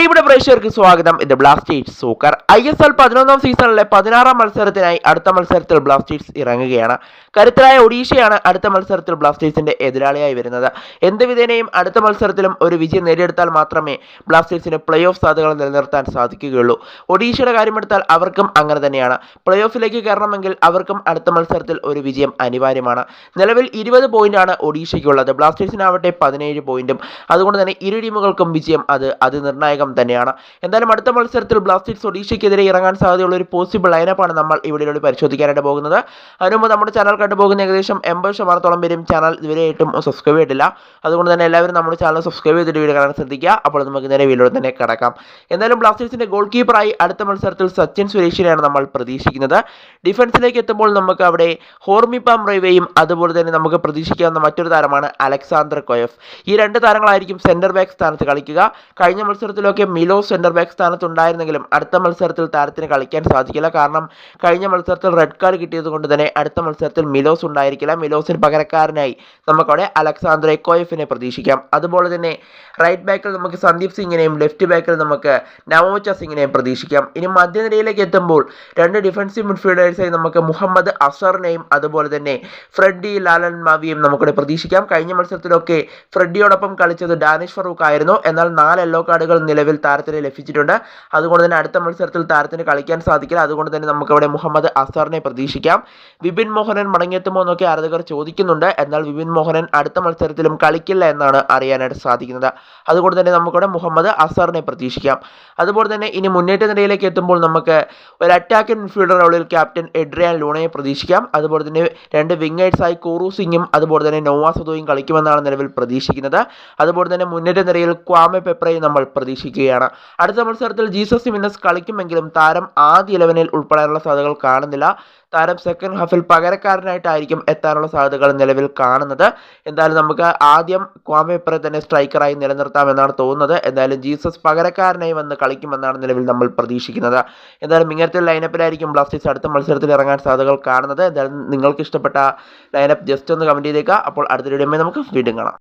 പ്രിയപ്പെട്ട പ്രേക്ഷകർക്ക് സ്വാഗതം. ഇത് ബ്ലാസ്റ്റേഴ്സ് സൂക്കർ ഐ എസ് എൽ പതിനൊന്നാം സീസണിലെ പതിനാറാം മത്സരത്തിനായി അടുത്ത മത്സരത്തിൽ ബ്ലാസ്റ്റേഴ്സ് ഇറങ്ങുകയാണ്. കരുത്തരായ ഒഡീഷയാണ് അടുത്ത മത്സരത്തിൽ ബ്ലാസ്റ്റേഴ്സിന്റെ എതിരാളിയായി വരുന്നത്. എന്ത് വിധേനയും അടുത്ത മത്സരത്തിലും ഒരു വിജയം നേടിയെടുത്താൽ മാത്രമേ ബ്ലാസ്റ്റേഴ്സിന് പ്ലേ ഓഫ് സാധ്യതകൾ നിലനിർത്താൻ സാധിക്കുകയുള്ളൂ. ഒഡീഷയുടെ കാര്യമെടുത്താൽ അവർക്കും അങ്ങനെ തന്നെയാണ്. പ്ലേ ഓഫിലേക്ക് കയറണമെങ്കിൽ അവർക്കും അടുത്ത മത്സരത്തിൽ ഒരു വിജയം അനിവാര്യമാണ്. നിലവിൽ ഇരുപത് പോയിന്റാണ് ഒഡീഷയ്ക്കുള്ളത്. ബ്ലാസ്റ്റേഴ്സിനാവട്ടെ പതിനേഴ് പോയിന്റും. അതുകൊണ്ട് തന്നെ ഇരു ടീമുകൾക്കും വിജയം അത് അതിനിർണായകം തന്നെയാണ്. എന്തായാലും അടുത്ത മത്സരത്തിൽ ബ്ലാസ്റ്റേഴ്സ് ഒഡീഷയ്ക്കെതിരെ ഇറങ്ങാൻ സാധ്യതയുള്ള ഒരു പോസിബിൾ ലൈനപ്പാണ് നമ്മൾ ഇവിടെയോട് പരിശോധിക്കാനായിട്ട് പോകുന്നത്. അതിനുമുമ്പ് നമ്മുടെ ചാനൽ കണ്ടുപോകുന്ന ഏകദേശം എൺപത് ശതമാനത്തോളം പേരും ചാനൽ ഇതുവരെയായിട്ടും സബ്സ്ക്രൈബ് ചെയ്തിട്ടില്ല. അതുകൊണ്ട് തന്നെ എല്ലാവരും നമ്മുടെ ചാനൽ സബ്സ്ക്രൈബ് ചെയ്തിട്ട് വീഡിയോ കാണാൻ ശ്രദ്ധിക്കുക. അപ്പോൾ നമുക്ക് നേരെ വീഡിയോ തന്നെ കിടക്കാം. എന്തായാലും ബ്ലാസ്റ്റേഴ്സിന്റെ ഗോൾ കീപ്പറായി അടുത്ത മത്സരത്തിൽ സച്ചിൻ സുരേഷിനെയാണ് നമ്മൾ പ്രതീക്ഷിക്കുന്നത്. ഡിഫൻസിലേക്ക് എത്തുമ്പോൾ നമുക്ക് അവിടെ ഹോർമിപ്പാം റൈവേയും അതുപോലെ തന്നെ നമുക്ക് പ്രതീക്ഷിക്കാവുന്ന മറ്റൊരു താരമാണ് അലക്സാണ്ടർ കൊയഫ്. ഈ രണ്ട് താരങ്ങളായിരിക്കും സെന്റർ ബാക്ക് സ്ഥാനത്ത് കളിക്കുക. കഴിഞ്ഞ മത്സരത്തിലൊക്കെ മിലോ സെന്റർ ബാക്ക് സ്ഥാനത്തുണ്ടായിരുന്നെങ്കിലും അടുത്ത മത്സരത്തിൽ താരത്തിന് കളിക്കാൻ സാധിക്കില്ല. കാരണം കഴിഞ്ഞ മത്സരത്തിൽ റെഡ് കാർഡ് കിട്ടിയത് കൊണ്ട് തന്നെ അടുത്ത മത്സരത്തിൽ മിലോസ് ഉണ്ടായിരിക്കില്ല. മിലോസിന് പകരക്കാരനായി നമുക്കവിടെ അലക്സാന്ദ്രെ കോയഫിനെ പ്രതീക്ഷിക്കാം. അതുപോലെ തന്നെ റൈറ്റ് ബാക്കിൽ നമുക്ക് സന്ദീപ് സിംഗിനെയും ലെഫ്റ്റ് ബാക്കിൽ നമുക്ക് നവോച്ച സിംഗിനെയും പ്രതീക്ഷിക്കാം. ഇനി മധ്യനിരയിലേക്ക് എത്തുമ്പോൾ രണ്ട് ഡിഫൻസീവ് മിഡ്ഫീൽഡേഴ്സായി നമുക്ക് മുഹമ്മദ് അസറിനെയും അതുപോലെ തന്നെ ഫ്രെഡി ലാലൻ മാവിയും നമുക്കിവിടെ പ്രതീക്ഷിക്കാം. കഴിഞ്ഞ മത്സരത്തിലൊക്കെ ഫ്രെഡിയോടൊപ്പം കളിച്ചത് ഡാനിഷ് ഫറൂഖ് ആയിരുന്നു. എന്നാൽ നാല് യെല്ലോ കാർഡുകൾ നിലവിൽ താരത്തിന് ലഭിച്ചിട്ടുണ്ട്. അതുകൊണ്ട് തന്നെ അടുത്ത മത്സരത്തിൽ താരത്തിന് കളിക്കാൻ സാധിക്കില്ല. അതുകൊണ്ട് തന്നെ നമുക്കവിടെ മുഹമ്മദ് അസറിനെ പ്രതീക്ഷിക്കാം. വിപിൻ മോഹനൻ മടങ്ങിയെത്തുമോ എന്നൊക്കെ ആരാധകർ ചോദിക്കുന്നുണ്ട്. എന്നാൽ വിപിൻ മോഹനൻ അടുത്ത മത്സരത്തിലും കളിക്കില്ല എന്നാണ് അറിയാനായിട്ട് സാധിക്കുന്നത്. അതുകൊണ്ട് തന്നെ നമുക്കവിടെ മുഹമ്മദ് അസറിനെ പ്രതീക്ഷിക്കാം. അതുപോലെ തന്നെ ഇനി മുന്നേറ്റ നിരയിലേക്ക് എത്തുമ്പോൾ നമുക്ക് ഒരു അറ്റാക്കിംഗ് ഇൻഫീൽഡർ റോളിൽ ക്യാപ്റ്റൻ എഡ്രിയാൻ ലൂണയെ പ്രതീക്ഷിക്കാം. അതുപോലെ തന്നെ രണ്ട് വിങ്ങേഴ്സായി കോറു സിംഗും അതുപോലെ തന്നെ നോവാസദോയും കളിക്കുമെന്നാണ് നിലവിൽ പ്രതീക്ഷിക്കുന്നത്. അതുപോലെ തന്നെ മുന്നേറ്റ നിരയിൽ ക്വാമെ പെപ്രയും നമ്മൾ പ്രതീക്ഷിക്കുകയാണ്. അടുത്ത മത്സരത്തിൽ ജീസസ് സിമിനസ് കളിക്കുമെങ്കിലും താരം ആദ്യ ഇലവനിൽ ഉൾപ്പെടാനുള്ള സാധ്യതകൾ കാണുന്നില്ല. താരം സെക്കൻഡ് ഹാഫിൽ പകരക്കാരനായിട്ടായിരിക്കും എത്താനുള്ള സാധ്യതകൾ നിലവിൽ കാണുന്നത്. എന്തായാലും നമുക്ക് ആദ്യം ക്വാമേപ്പറെ തന്നെ സ്ട്രൈക്കറായി നിലനിർത്താമെന്നാണ് തോന്നുന്നത്. എന്തായാലും ജീസസ് പകരക്കാരനായി വന്ന് കളിക്കുമെന്നാണ് നിലവിൽ നമ്മൾ പ്രതീക്ഷിക്കുന്നത്. എന്തായാലും ഇങ്ങനത്തെ ലൈനപ്പിലായിരിക്കും ബ്ലാസ്റ്റേഴ്സ് അടുത്ത മത്സരത്തിൽ ഇറങ്ങാൻ സാധ്യതകൾ കാണുന്നത്. എന്തായാലും നിങ്ങൾക്ക് ഇഷ്ടപ്പെട്ട ലൈനപ്പ് ജസ്റ്റ് ഒന്ന് കമന്റ് ചെയ്തേക്കുക. അപ്പോൾ അടുത്തൊരു ഇടമേ നമുക്ക് വീണ്ടും കാണാം.